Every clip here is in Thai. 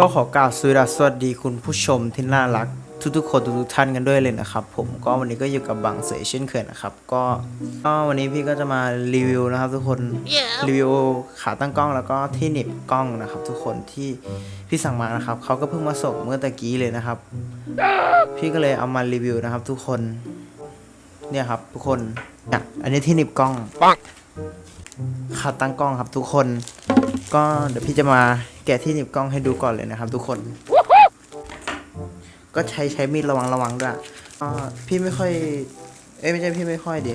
ก็ขอกล่าวสวัสดีคุณผู้ชมที่น่ารักทุกๆคนทุกๆท่านกันด้วยเลยนะครับ ผมก็วันนี้ก็อยู่กับบางเสยเช่นเคยนะครับ ก็ก็วันนี้พี่ก็จะมารีวิวนะครับ ทุกคนรีวิวขาตั้งกล้องแล้วก็ที่หนีบกล้องนะครับ ทุกคนที่พี่สั่งมานะครับเขาก็เพิ่งมาส่งเมื่อตะกี้เลยนะครับ พี่ก็เลยเอามารีวิวนะครับ ทุกคนเนี่ยครับ ทุกคนเนี่ยอันนี้ที่หนีบกล้องขาตั้งกล้องครับ ทุกคน ก็เดี๋ยวพี่จะมาแกะที่หนีบกล้องให้ดูก่อนเลยนะครับ ทุกคน ก็ใช้ใช้มีดระวังระวังด้วยอ่าพี่ไม่ค่อย เอ้ยไม่ใช่พี่ไม่ค่อยดิ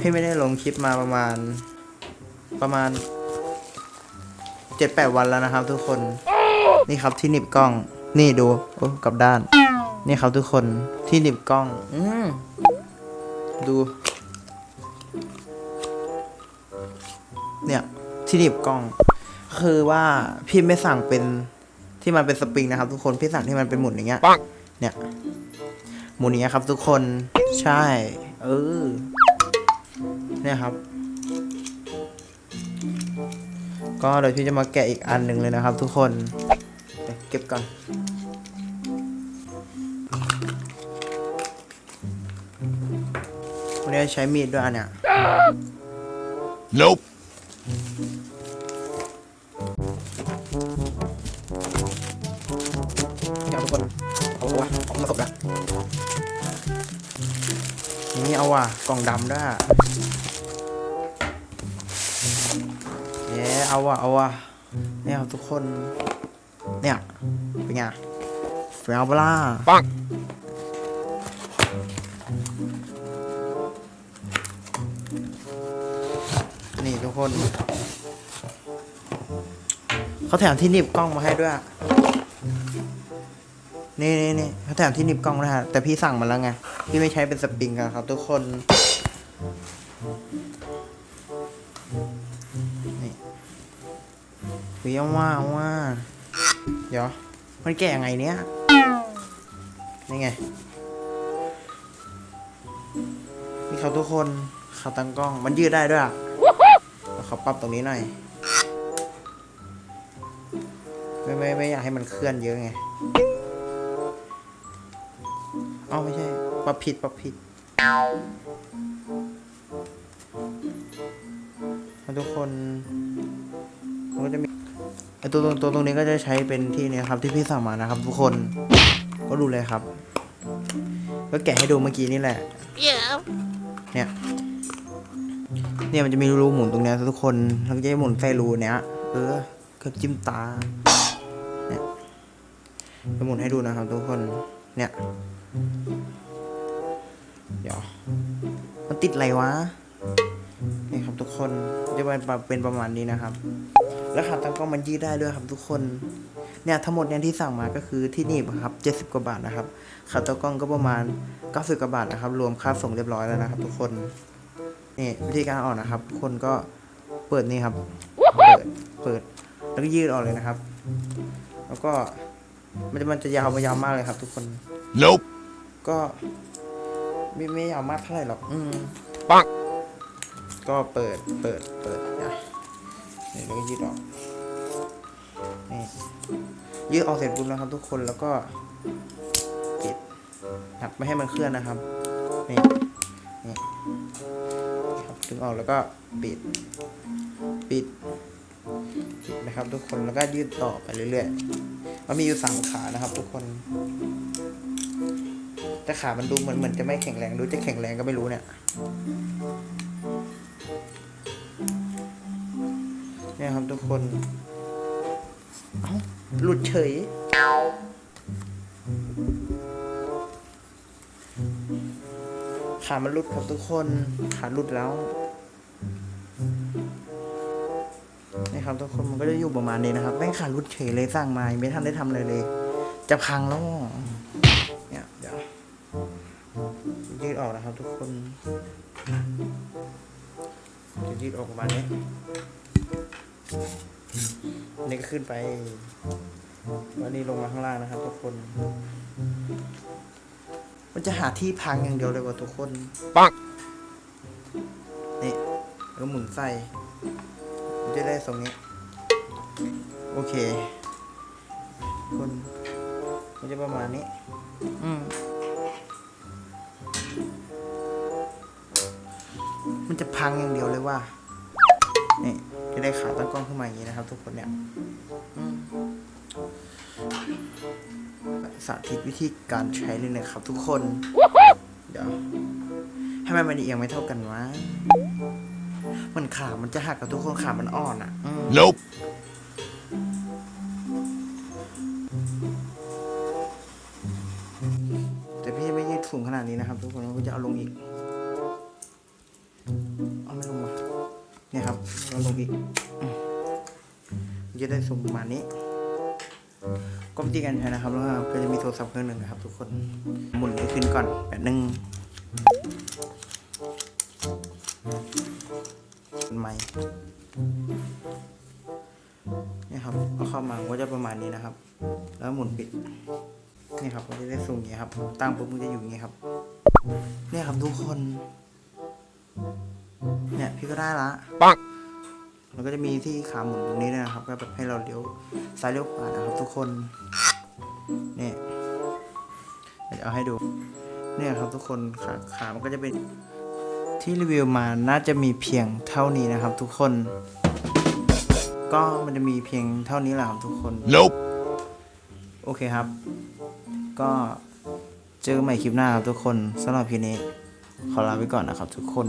พี่ไม่ได้ลงคลิปมาประมาณ ประมาณเจ็ดแปดวันแล้วนะครับ ทุกคน นี่ครับที่หนีบกล้อง นี่ดูโอ้กับด้าน นี่ครับทุกคนที่หนีบกล้อง อืดูเนี่ยที่หนีบกล้อง คือว่าพี่ไม่สั่งเป็นที่มันเป็นสปริงนะครับ ทุกคนพี่สั่งที่มันเป็นหมุนอย่างเงี้ยเนี่ย หมุนอย่างเงี้ยครับ ทุกคนใช่ เออเนี่ยครับ ก็เดี๋ยวพี่จะมาแกะอีกอันหนึ่งเลยนะครับ ทุกคนเดี๋ยวเก็บก่อนวันนี้ใช้มีดด้วยอันเนี้ย Nope. ว่ะ กล่องดำด้วยอะเย้เอาว่ะ เอาว่ะ เนี่ยครับทุกคน เนี่ย เป็นไงเป็นเอาเปล่า Bonk. นี่ทุกคน เขาแถมที่หนีบกล้องมาให้ด้วย นี่นี่นี่เขาแถมที่หนีบกล้องนะฮะแต่พี่สั่งมาแล้วไง พี่ไม่ใช้เป็นสปริงกันครับ ทุกคน นี่คุยเอาว่าเอาว่า เดี๋ยว มันแกะยังไงเนี้ยนี่ไง นี่เขาทุกคนขาตั้งกล้อง มันยืดได้ด้วยอะแล้วเขาปรับตรงนี้หน่อย ไม่ไม่ไม่อยากให้มันเคลื่อนเยอะไง เอ้าไม่ใช่ปรับผิดปรับผิด ทุกคนมันก็จะมีไอตัวตรงตัวตรงนี้ก็จะใช้เป็นที่เนี่ยครับ ที่พี่สั่งมานะครับ ทุกคนก็ดูเลยครับ ก็แกะให้ดูเมื่อกี้นี่แหละ เนี่ยเนี่ยมันจะมีรูหมุนตรงเนี้ยทุกคนแล้วก็จะหมุนใส่รูเนี้ยเออก็จิ้มตา เนี่ยจะหมุนให้ดูนะครับทุกคน เนี่ย เดี๋ยว มันติดอะไรวะ นี่ครับทุกคนจะเป็นเป็นประมาณนี้นะครับ แล้วขาตั้งกล้องมันยืดได้ด้วยครับทุกคน เนี่ยทั้งหมดเนี่ยที่สั่งมาก็คือที่นี่ครับเจ็ดสิบกว่าบาทนะครับขาตั้งกล้องก็ประมาณเก้าสิบกว่าบาทนะครับ รวมค่าส่งเรียบร้อยแล้วนะครับ ทุกคน นี่วิธีการออกนะครับ คนก็เปิดนี่ครับ เปิด เปิด แล้วก็ยืดออกเลยนะครับ แล้วก็มันจะมันจะยาวมายาวมากเลยครับ ทุกคน Nope. ก็ไม่ไม่ยาวมากเท่าไหร่หรอก อืม Bonk. ก็เปิดเปิดเปิดนะนี่แล้วก็ยืดออกนี่ยืดออกเสร็จปุ๊บนะครับ ทุกคนแล้วก็ปิดหักไม่ให้มันเคลื่อนนะครับนี่นี่ครับดึงออกแล้วก็ปิด ปิดปิดนะครับ ทุกคนแล้วก็ยืดต่อไปเรื่อยๆมันมีอยู่สามขานะครับ ทุกคน แต่ขามันดูเหมือนเหมือนจะไม่แข็งแรงดูจะแข็งแรงก็ไม่รู้เนี่ยเนี่ยครับทุกคนเอ้าหลุดเฉยขามันหลุดครับทุกคน ขาหลุดแล้วนี่ครับทุกคนมันก็จะอยู่ประมาณนี้นะครับแม่งขาหลุดเฉยเลยสร้างมาไม่ทันได้ทำอะไรเลย จะพังแล้ว ออกนะครับ ทุกคนจะยืดออกประมาณนี้อันนี่ก็ขึ้นไปแล้วนี่ลงมาข้างล่างนะครับ ทุกคน มันจะหาที่พังอย่างเดียวเลยว่ะทุกคน Bonk. นี่แล้วก็หมุนใส่มันจะได้ทรงนี้ โอเค คน มันจะประมาณนี้ อืม มันจะพังอย่างเดียวเลยว่านี่จะได้ขาตั้งกล้องขึ้นมาอย่างนี้นะครับ ทุกคนเนี่ยอืมสาธิตวิธีการใช้เลยนะครับ ทุกคน เดี๋ยวให้มันมันเอียงไม่เท่ากันวะมันขา มันจะหักกับทุกคนขา มันอ่อนอะอืม Nope. แต่พี่ไม่ยืดสูงขนาดนี้นะครับ ทุกคนก็จะเอาลงอีก นี่ยครับเอาลงอีกอืมมันจะได้สูงประมาณนี้ก็วิธีการใช้นะครับ แล้วก็จะมีโทรศัพท์เครื่องหนึ่งนะครับ ทุกคนหมุนให้ขึ้นก่อนแบบหนึ่งไม้เนี่ยครับเอาเข้ามาก็จะประมาณนี้นะครับ แล้วหมุนปิดนี่ครับมันจะได้สูงอย่างนี้ครับตั้งปุ๊บมันจะอยู่อย่างนี้ครับ เนี่ยครับทุกคนเนี่ย พี่ก็ได้ละ Bonk. มันก็จะมีที่ขาหมุนตรงนี้ด้วยนะครับ ก็แบบให้เราเลี้ยวซ้ายเลี้ยวขวานะครับ ทุกคนเนี่ยเดี๋ยวเอาให้ดูเนี่ยครับทุกคนขาขามันก็จะเป็นที่รีวิวมาน่าจะมีเพียงเท่านี้นะครับ ทุกคน ก็มันจะมีเพียงเท่านี้แหละครับทุกคน Nope. โอเคครับ ก็เจอกันใหม่คลิปหน้าครับทุกคนสำหรับคลิปนี้ ขอลาไปก่อนนะครับทุกคน